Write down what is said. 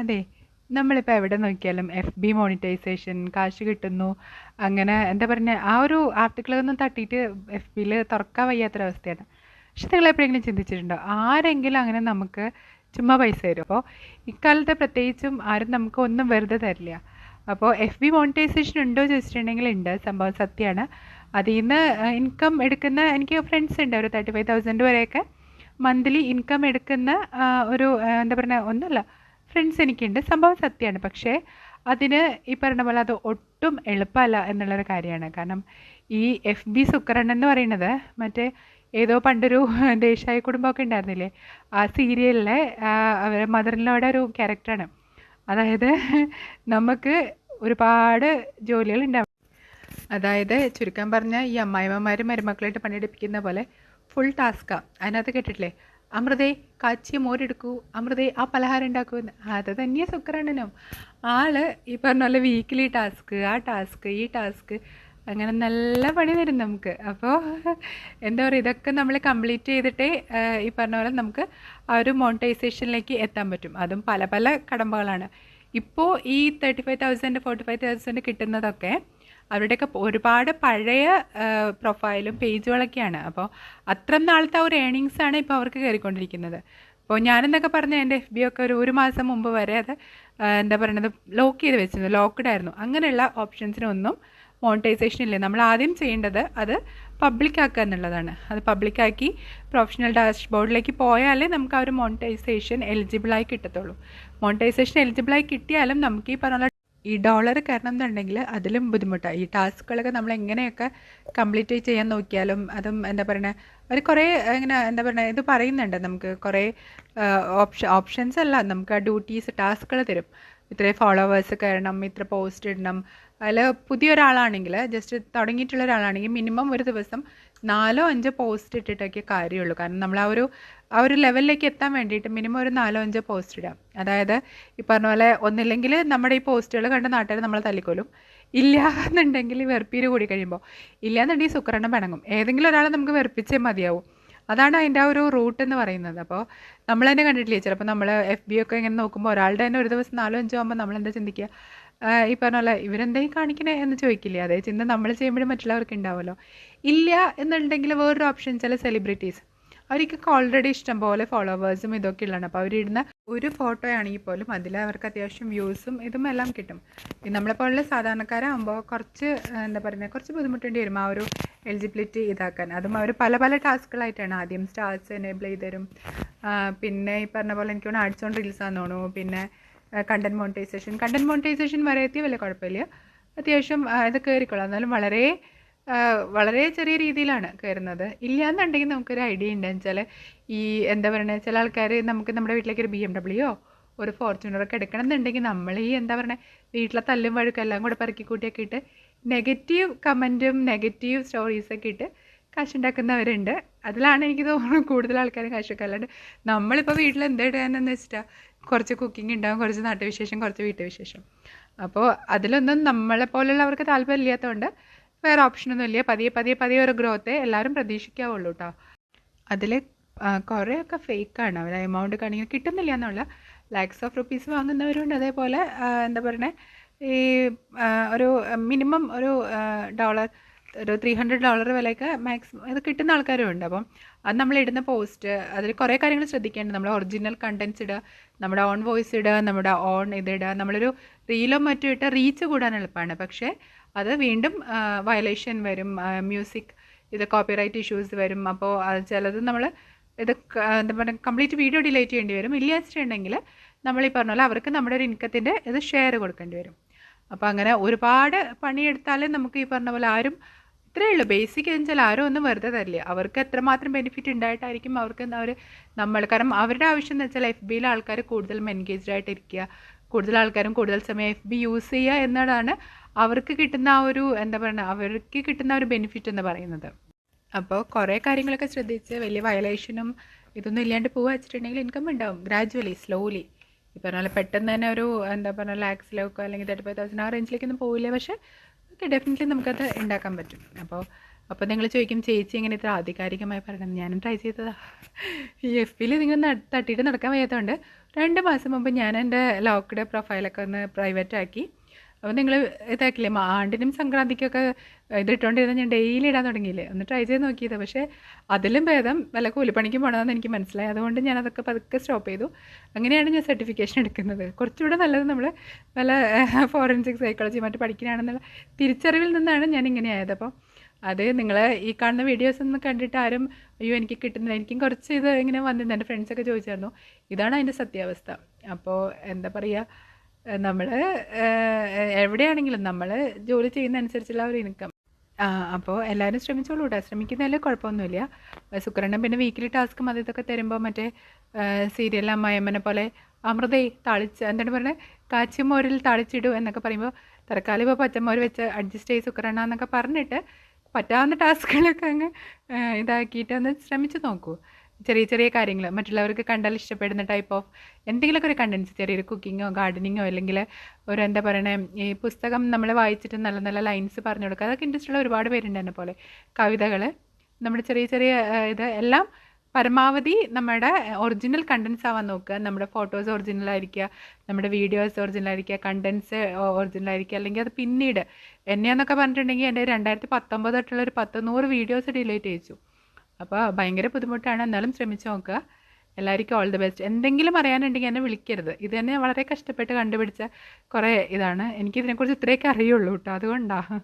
അതെ നമ്മളിപ്പോൾ എവിടെ നോക്കിയാലും എഫ് ബി മോണിറ്റൈസേഷൻ കാശ് കിട്ടുന്നു. അങ്ങനെ എന്താ പറഞ്ഞ ആ ഒരു ആർട്ടിക്കിളൊന്നും തട്ടിയിട്ട് എഫ് ബിയിൽ തുറക്കാൻ വയ്യാത്തൊരവസ്ഥയാണ്. പക്ഷെ നിങ്ങൾ എപ്പോഴെങ്കിലും ചിന്തിച്ചിട്ടുണ്ടോ? ആരെങ്കിലും അങ്ങനെ നമുക്ക് ചുമ്മാ പൈസ തരും അപ്പോൾ ഇക്കാലത്ത് പ്രത്യേകിച്ചും ആരും നമുക്ക് ഒന്നും വെറുതെ തരില്ല. അപ്പോൾ എഫ് ബി മോണിറ്റൈസേഷൻ ഉണ്ടോ ചോദിച്ചിട്ടുണ്ടെങ്കിൽ ഉണ്ട്. സംഭവം സത്യമാണ്. അതിൽ നിന്ന് ഇൻകം എടുക്കുന്ന എനിക്ക് ഫ്രണ്ട്സ് ഉണ്ട്. ഒരു തേർട്ടി ഫൈവ് തൗസൻഡ് വരെയൊക്കെ മന്ത്ലി ഇൻകം എടുക്കുന്ന ഒരു എന്താ പറയുക ഒന്നുമല്ല ഫ്രണ്ട്സ് എനിക്കുണ്ട്. സംഭവം സത്യമാണ് പക്ഷേ അതിന് ഈ പറഞ്ഞ പോലെ അത് ഒട്ടും എളുപ്പമല്ല എന്നുള്ളൊരു കാര്യമാണ്. കാരണം ഈ എഫ് ബി സുക്കറൺ എന്ന് പറയുന്നത് മറ്റേ ഏതോ പണ്ടൊരു ദേശായി കുടുംബമൊക്കെ ഉണ്ടായിരുന്നില്ലേ? ആ സീരിയലിലെ അവരെ മദറിനോടെ ഒരു ക്യാരക്ടറാണ്. അതായത് നമുക്ക് ഒരുപാട് ജോലികൾ ഉണ്ടാവും. അതായത് ചുരുക്കം പറഞ്ഞാൽ ഈ അമ്മായിമ്മമാരും മരുമക്കളായിട്ട് പണിയെടുപ്പിക്കുന്ന പോലെ ഫുൾ ടാസ്ക്കാണ് അതിനകത്ത് കേട്ടിട്ടില്ലേ? അമൃതേ കാച്ചിയ മോരെടുക്കൂ. അമൃതേ ആ പലഹാരം ഉണ്ടാക്കൂ അത് തന്നെയാണ് സുക്രണ്ണനും ആൾ ഈ പറഞ്ഞ പോലെ വീക്കിലി ടാസ്ക് ആ ടാസ്ക് ഈ ടാസ്ക് അങ്ങനെ നല്ല പണി തരും നമുക്ക്. അപ്പോൾ എന്താ പറയുക ഇതൊക്കെ നമ്മൾ കംപ്ലീറ്റ് ചെയ്തിട്ടേ ഈ പറഞ്ഞ പോലെ നമുക്ക് ആ ഒരു മോണിറ്റൈസേഷനിലേക്ക് എത്താൻ പറ്റും. അതും പല പല കടമ്പകളാണ്. ഇപ്പോൾ ഈ thirty five thousand forty five thousand കിട്ടുന്നതൊക്കെ അവരുടെയൊക്കെ ഒരുപാട് പഴയ പ്രൊഫൈലും പേജുകളൊക്കെയാണ്. അപ്പോൾ അത്ര നാളത്തെ ഒരു ഏണിങ്സ് ആണ് ഇപ്പോൾ അവർക്ക് കയറിക്കൊണ്ടിരിക്കുന്നത്. അപ്പോൾ ഞാനെന്നൊക്കെ പറഞ്ഞ എന്റെ എഫ് ബി ഒക്കെ ഒരു ഒരു മാസം മുമ്പ് വരെ അത് എന്താ പറയുന്നത് ലോക്ക് ചെയ്ത് വെച്ചിരുന്നു. ലോക്ക്ഡ് ആയിരുന്നു. അങ്ങനെയുള്ള ഓപ്ഷൻസിനൊന്നും മോണിറ്റൈസേഷൻ ഇല്ല. നമ്മൾ ആദ്യം ചെയ്യേണ്ടത് അത് പബ്ലിക് ആക്കുക എന്നുള്ളതാണ്. അത് പബ്ലിക്കാക്കി പ്രൊഫഷണൽ ഡാഷ്ബോർഡിലേക്ക് പോയാലേ നമുക്ക് ആ ഒരു മോണിറ്റൈസേഷൻ എലിജിബിളായി കിട്ടത്തുള്ളൂ. മോണിറ്റൈസേഷൻ എലിജിബിളായി കിട്ടിയാലും നമുക്ക് ഈ പറഞ്ഞ ഈ ഡോളർ കയറണം എന്നുണ്ടെങ്കിൽ അതിലും ബുദ്ധിമുട്ടാണ് ഈ ടാസ്കുകളൊക്കെ നമ്മൾ എങ്ങനെയൊക്കെ കംപ്ലീറ്റ് ചെയ്യാൻ നോക്കിയാലും അതും എന്താ പറയുക അവർ കുറേ ഇങ്ങനെ എന്താ പറയുക ഇത് പറയുന്നുണ്ട് നമുക്ക് കുറേ ഓപ്ഷൻ ഓപ്ഷൻസ് അല്ല നമുക്ക് ആ ഡ്യൂട്ടീസ് ടാസ്കുകൾ തരും. ഇത്രയും ഫോളോവേഴ്സ് കയറണം ഇത്ര പോസ്റ്റ് ഇടണം. അതിൽ പുതിയൊരാളാണെങ്കിൽ ജസ്റ്റ് തുടങ്ങിയിട്ടുള്ള ഒരാളാണെങ്കിൽ മിനിമം ഒരു ദിവസം നാലോ അഞ്ചോ പോസ്റ്റ് ഇട്ടിട്ടൊക്കെ കാര്യമുള്ളൂ. കാരണം നമ്മൾ ആ ഒരു ആ ഒരു ലെവലിലേക്ക് എത്താൻ വേണ്ടിയിട്ട് മിനിമം ഒരു നാലോ അഞ്ചോ പോസ്റ്റ് ഇടാം. അതായത് ഈ പറഞ്ഞ പോലെ ഒന്നില്ലെങ്കിൽ നമ്മുടെ ഈ പോസ്റ്റുകൾ കണ്ട് നാട്ടുകാർ നമ്മളെ തല്ലിക്കൊല്ലും. ഇല്ല എന്നുണ്ടെങ്കിൽ വെറുപ്പീര് കൂടി കഴിയുമ്പോൾ ഇല്ല എന്നുണ്ടെങ്കിൽ സുക്കറണ്ണം പിണങ്ങും. ഏതെങ്കിലും ഒരാളെ നമുക്ക് വെറുപ്പിച്ചേ മതിയാവും. അതാണ് അതിന്റെ ആ ഒരു റൂട്ട് എന്ന് പറയുന്നത്. അപ്പോൾ നമ്മൾ തന്നെ കണ്ടിട്ടില്ലേ ചിലപ്പോൾ നമ്മൾ എഫ് ബി ഒക്കെ ഇങ്ങനെ നോക്കുമ്പോൾ ഒരാളുടെ തന്നെ ഒരു ദിവസം നാലോ അഞ്ചോ ആകുമ്പോൾ നമ്മൾ എന്താ ചിന്തിക്കുക ഈ പറഞ്ഞ പോലെ ഇവരെന്തെങ്കിലും കാണിക്കണേ എന്ന് ചോദിക്കില്ലേ? അതേ ചിന്ത നമ്മൾ ചെയ്യുമ്പോഴും മറ്റുള്ളവർക്ക് ഉണ്ടാവുമല്ലോ. ഇല്ല എന്നുണ്ടെങ്കിൽ വേറൊരു ഓപ്ഷൻ ചില സെലിബ്രിറ്റീസ് അവർക്കൊക്കെ ഓൾറെഡി ഇഷ്ടം പോലെ ഫോളോവേഴ്സും ഇതൊക്കെ ഉള്ളതാണ് അപ്പോൾ അവരിടുന്ന ഒരു ഫോട്ടോ ആണെങ്കിൽ പോലും അതിൽ അവർക്ക് അത്യാവശ്യം വ്യൂസും ഇതും എല്ലാം കിട്ടും. നമ്മളെപ്പോലുള്ള സാധാരണക്കാരാകുമ്പോൾ കുറച്ച് എന്താ പറയുക കുറച്ച് ബുദ്ധിമുട്ടേണ്ടി വരും ആ ഒരു എലിജിബിലിറ്റി ഇതാക്കാൻ. അതും അവർ പല പല ടാസ്കുകളായിട്ടാണ് ആദ്യം സ്റ്റാർസ് എനേബിൾ ചെയ്ത് തരും. പിന്നെ ഈ പറഞ്ഞ പോലെ എനിക്ക് തോന്നുന്നു ആഡ്സ് ഓൺ റീൽസ് ആണെന്ന് തോന്നുന്നു. പിന്നെ കണ്ടന്റ് മോണിറ്റൈസേഷൻ. കണ്ടന്റ് മോണിറ്റൈസേഷൻ വരെ എത്തി വലിയ കുഴപ്പമില്ല. അത്യാവശ്യം ഇത് കയറിക്കൊള്ളാം എന്നാലും വളരെ വളരെ ചെറിയ രീതിയിലാണ് കയറുന്നത്. ഇല്ല എന്നുണ്ടെങ്കിൽ നമുക്കൊരു ഐഡിയ ഉണ്ടെന്ന് വെച്ചാൽ ഈ എന്താ പറയുക ചില ആൾക്കാർ നമുക്ക് നമ്മുടെ വീട്ടിലേക്ക് ഒരു ബി എം ഡബ്ല്യുയോ ഒരു ഫോർച്യൂണറൊക്കെ എടുക്കണം എന്നുണ്ടെങ്കിൽ നമ്മൾ ഈ എന്താ പറയുക വീട്ടിലെ തല്ലും വഴുക്കും എല്ലാം കൂടെ പെറുക്കി കൂട്ടിയൊക്കെ ഇട്ട് നെഗറ്റീവ് കമന്റും നെഗറ്റീവ് സ്റ്റോറീസൊക്കെ ഇട്ട് കാശുണ്ടാക്കുന്നവരുണ്ട് അതിലാണ് എനിക്ക് തോന്നുന്നു കൂടുതൽ ആൾക്കാരും കാശൊക്കെ അല്ലാണ്ട് നമ്മളിപ്പോൾ വീട്ടിൽ എന്താ ഇടാനെന്ന് വെച്ചിട്ടാ കുറച്ച് കുക്കിംഗ് ഉണ്ടാവും കുറച്ച് നാട്ടുവിശേഷം കുറച്ച് വീട്ടുവിശേഷം. അപ്പോൾ അതിലൊന്നും നമ്മളെ പോലുള്ളവർക്ക് താല്പര്യം ഇല്ലാത്തതുകൊണ്ട് വേറെ ഓപ്ഷനൊന്നും ഇല്ല. പതിയെ പതിയെ പതിയെ ഒരു ഗ്രോത്തെ എല്ലാവരും പ്രതീക്ഷിക്കാവുള്ളൂ കേട്ടോ അതിൽ കുറേയൊക്കെ ഫേക്കാണ് അവർ എമൗണ്ട് കാണിങ്ങനെ കിട്ടുന്നില്ല എന്നുള്ള ലാക്സ് ഓഫ് റുപ്പീസ് വാങ്ങുന്നവരുണ്ട്. അതേപോലെ എന്താ പറയണേ? ഈ ഒരു മിനിമം ഒരു ഡോളർ ഒരു ത്രീ ഹൺഡ്രഡ് ഡോളർ വിലയൊക്കെ മാക്സിമം ഇത് കിട്ടുന്ന ആൾക്കാരും ഉണ്ട്. അപ്പം അത് നമ്മൾ ഇടുന്ന പോസ്റ്റ് അതിൽ കുറേ കാര്യങ്ങൾ ശ്രദ്ധിക്കേണ്ടത് നമ്മൾ ഒറിജിനൽ കണ്ടൻസ് ഇടുക നമ്മുടെ ഓൺ വോയിസ് ഇടുക നമ്മുടെ ഓൺ ഇതിടുക നമ്മളൊരു റീലോ മറ്റോ ഇട്ട റീച്ച് കൂടാൻ എളുപ്പമാണ്. പക്ഷേ അത് വീണ്ടും വയലേഷൻ വരും മ്യൂസിക് ഇത് കോപ്പിറൈറ്റ് ഇഷ്യൂസ് വരും. അപ്പോൾ ചിലത് നമ്മൾ ഇത് എന്താ പറയുക കംപ്ലീറ്റ് വീഡിയോ ഡിലേറ്റ് ചെയ്യേണ്ടി വരും. ഇല്ല വെച്ചിട്ടുണ്ടെങ്കിൽ നമ്മൾ ഈ പറഞ്ഞ പോലെ അവർക്ക് നമ്മുടെ ഒരു ഇൻകത്തിന്റെ ഇത് ഷെയർ കൊടുക്കേണ്ടി വരും. അപ്പോൾ അങ്ങനെ ഒരുപാട് പണിയെടുത്താലും നമുക്ക് ഈ പറഞ്ഞ പോലെ ആരും ഇത്രയേ ഉള്ളൂ. ബേസിക് എന്ന് വെച്ചാൽ ആരും ഒന്നും വെറുതെ തരില്ല. അവർക്ക് എത്രമാത്രം ബെനിഫിറ്റ് ഉണ്ടായിട്ടായിരിക്കും അവർക്ക് അവർ നമ്മൾ കാരണം അവരുടെ ആവശ്യം എന്ന് വെച്ചാൽ എഫ് ബിയിലെ ആൾക്കാർ കൂടുതലും എൻഗേജ്ഡ് ആയിട്ട് ഇരിക്കുക കൂടുതൽ ആൾക്കാരും കൂടുതൽ സമയം എഫ് ബി യൂസ് ചെയ്യുക എന്നതാണ് അവർക്ക് കിട്ടുന്ന ആ ഒരു എന്താ പറയുക അവർക്ക് കിട്ടുന്ന ഒരു ബെനിഫിറ്റ് എന്ന് പറയുന്നത്. അപ്പോൾ കുറേ കാര്യങ്ങളൊക്കെ ശ്രദ്ധിച്ച് വലിയ വയലേഷനും ഇതൊന്നും ഇല്ലാണ്ട് പോവുക വെച്ചിട്ടുണ്ടെങ്കിൽ ഇൻകം ഉണ്ടാവും. ഗ്രാജുവലി സ്ലോലി ഈ പറഞ്ഞ പോലെ പെട്ടെന്ന് തന്നെ ഒരു എന്താ പറയുക ലാക്സിലേക്കോ അല്ലെങ്കിൽ തേർട്ടി ഫൈവ് തൗസൻഡ് ആ റേഞ്ചിലേക്കൊന്നും പോവില്ല. പക്ഷേ ഓക്കെ ഡെഫിനറ്റ്ലി നമുക്കത് ഉണ്ടാക്കാൻ പറ്റും. അപ്പോൾ അപ്പോൾ നിങ്ങൾ ചോദിക്കും ചേച്ചി ഇങ്ങനെ ഇത്ര ആധികാരികമായി പറയണം? ഞാനും ട്രൈ ചെയ്തതാ. ഈ എഫ് പിയിൽ നിങ്ങൾ തട്ടിയിട്ട് നടക്കാൻ വയ്യാത്തതുകൊണ്ട് രണ്ട് മാസം മുമ്പ് ഞാൻ എന്റെ ലോക്ക്ഡ് പ്രൊഫൈലൊക്കെ ഒന്ന് പ്രൈവറ്റ് ആക്കി. അപ്പോൾ നിങ്ങൾ ഇതാക്കില്ലേ? മാണ്ടിനും സംക്രാന്തിക്കൊക്കെ ഇതിട്ടുകൊണ്ടിരുന്ന ഞാൻ ഡെയിലി ഇടാൻ തുടങ്ങിയില്ലേ? ഒന്ന് ട്രൈ ചെയ്ത് നോക്കിയത്. പക്ഷേ അതിലും ഭേദം വല്ല കൂലിപ്പണിക്കും പോകണമെന്ന് എനിക്ക് മനസ്സിലായി അതുകൊണ്ട് ഞാൻ അതൊക്കെ പതുക്കെ സ്റ്റോപ്പ് ചെയ്തു. അങ്ങനെയാണ് ഞാൻ സർട്ടിഫിക്കേഷൻ എടുക്കുന്നത്. കുറച്ചുകൂടെ നല്ലത് നമ്മൾ വല്ല ഫോറൻസിക് സൈക്കോളജി മറ്റു പഠിക്കാനാണെന്നുള്ള തിരിച്ചറിവിൽ നിന്നാണ് ഞാൻ ഇങ്ങനെ ആയത്. അപ്പോൾ അത് നിങ്ങൾ ഈ കാണുന്ന വീഡിയോസ് ഒന്നും കണ്ടിട്ട് ആരും അയ്യോ എനിക്ക് കിട്ടുന്നില്ല. എനിക്കും കുറച്ച് ഇത് ഇങ്ങനെ വന്നിരുന്നു. എന്റെ ഫ്രണ്ട്സൊക്കെ ചോദിച്ചായിരുന്നു ഇതാണ് അതിന്റെ സത്യാവസ്ഥ. അപ്പോൾ എന്താ പറയുക നമ്മൾ എവിടെയാണെങ്കിലും നമ്മൾ ജോലി ചെയ്യുന്ന അനുസരിച്ചുള്ള ഒരു ഇൻകം അപ്പോൾ എല്ലാവരും ശ്രമിച്ചോളൂ കേട്ടോ ശ്രമിക്കുന്നതിൽ കുഴപ്പമൊന്നുമില്ല. സുക്കരണ്ണം പിന്നെ വീക്കിലി ടാസ്കും അത് ഇതൊക്കെ തരുമ്പോൾ മറ്റേ സീരിയൽ അമ്മായമ്മനെ പോലെ അമൃതേ തളിച്ച് എന്താണ് പറയുന്നത് കാച്ചിമോരിൽ തളിച്ചിടും എന്നൊക്കെ പറയുമ്പോൾ തൽക്കാലം ഇപ്പോൾ പച്ചമോര് വെച്ച് അഡ്ജസ്റ്റ് ചെയ്ത് സുക്കരണ്ണ എന്നൊക്കെ പറഞ്ഞിട്ട് പറ്റാവുന്ന ടാസ്കുകളൊക്കെ അങ്ങ് ഇതാക്കിയിട്ട് ഒന്ന് ശ്രമിച്ചു നോക്കൂ. ചെറിയ ചെറിയ കാര്യങ്ങൾ. മറ്റുള്ളവർക്ക് കണ്ടാൽ ഇഷ്ടപ്പെടുന്ന ടൈപ്പ് ഓഫ് എന്തെങ്കിലുമൊക്കെ ഒരു കണ്ടൻസ് ചെറിയൊരു കുക്കിങ്ങോ ഗാർഡനിങ്ങോ അല്ലെങ്കിൽ ഒരു എന്താ പറയണേ ഈ പുസ്തകം നമ്മൾ വായിച്ചിട്ട് നല്ല നല്ല ലൈൻസ് പറഞ്ഞു കൊടുക്കുക. അതൊക്കെ ഇൻട്രസ്റ്റ് ഉള്ള ഒരുപാട് പേരുണ്ട് എന്നെ പോലെ. കവിതകൾ നമ്മുടെ ചെറിയ ചെറിയ ഇത് എല്ലാം പരമാവധി നമ്മുടെ ഒറിജിനൽ കണ്ടൻസ് ആവാൻ നോക്കുക. നമ്മുടെ ഫോട്ടോസ് ഒറിജിനൽ ആയിരിക്കുക നമ്മുടെ വീഡിയോസ് ഒറിജിനൽ ആയിരിക്കുക കണ്ടൻസ് ഒറിജിനൽ ആയിരിക്കുക. അല്ലെങ്കിൽ അത് പിന്നീട് എന്നെയെന്നൊക്കെ പറഞ്ഞിട്ടുണ്ടെങ്കിൽ എന്റെ രണ്ടായിരത്തി പത്തൊമ്പത് തൊട്ടുള്ള ഒരു പത്ത് നൂറ് വീഡിയോസ് ഡിലീറ്റ് ചെയ്യിച്ചു. അപ്പോൾ ഭയങ്കര ബുദ്ധിമുട്ടാണ്. എന്നാലും ശ്രമിച്ച് നോക്കുക. എല്ലാവർക്കും ഓൾ ദി ബെസ്റ്റ് എന്തെങ്കിലും അറിയാനുണ്ടെങ്കിൽ എന്നെ വിളിക്കരുത്. ഇത് തന്നെ വളരെ കഷ്ടപ്പെട്ട് കണ്ടുപിടിച്ച കുറേ ഇതാണ്. എനിക്കിതിനെക്കുറിച്ച് ഇത്രയൊക്കെ അറിയുള്ളൂ കേട്ടോ. അതുകൊണ്ടാണ്